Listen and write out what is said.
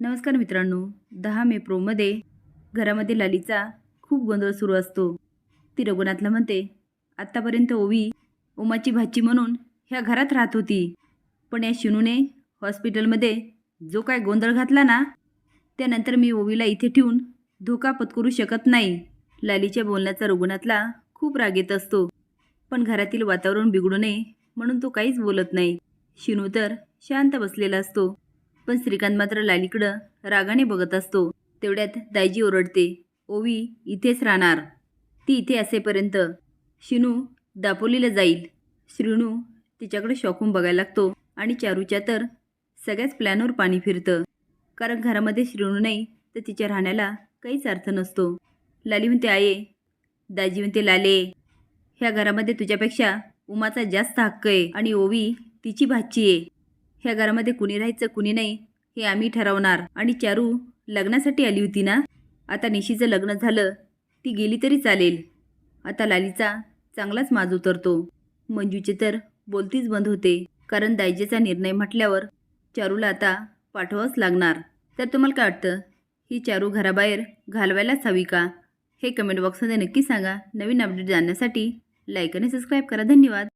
नमस्कार मित्रांनो दहा मे प्रोमध्ये घरामध्ये लालीचा खूप गोंधळ सुरू असतो. ती रघुनाथला म्हणते आत्तापर्यंत ओवी उमाची भाची म्हणून ह्या घरात राहत होती. पण या शिनूने हॉस्पिटलमध्ये जो काय गोंधळ घातला ना त्यानंतर मी ओवीला इथे ठेवून धोका पत्करू शकत नाही. लालीच्या बोलण्याचा रघुनाथला खूप राग येत असतो. पण घरातील वातावरण बिघडू नये म्हणून तो काहीच बोलत नाही. शिनू तर शांत बसलेला असतो. पण श्रीकांत मात्र लालीकडं रागाने बघत असतो. तेवढ्यात दायजी ओरडते ओवी इथेच राहणार. ती इथे असेपर्यंत. शिनू दापोलीला जाईल. श्रीणू तिच्याकडे शॉकून बघायला लागतो आणि चारूच्या तर सगळ्याच प्लॅनवर पाणी फिरतं. कारण घरामध्ये श्रीणू नाही तर तिच्या राहण्याला काहीच अर्थ नसतो. लाली म्हणते आये. दाजी म्हणते लाले ह्या घरामध्ये तुझ्यापेक्षा उमाचा जास्त हक्क आहे आणि ओवी तिची भाची आहे. ह्या घरामध्ये कुणी राहायचं कुणी नाही हे आम्ही ठरवणार. आणि चारू लग्नासाठी आली होती ना? आता निशीचं लग्न झालं ती गेली तरी चालेल. आता लालीचा चांगलाच माज उतरतो. मंजूचे तर बोलतीच बंद होते. कारण दायजेचा निर्णय म्हटल्यावर चारूला आता पाठवावंच लागणार. तर तुम्हाला काय वाटतं? ही चारू घराबाहेर घालवायलाच हवी का? हे कमेंट बॉक्समध्ये नक्की सांगा. नवीन अपडेट जाणण्यासाठी लाईक आणि सबस्क्राईब करा. धन्यवाद.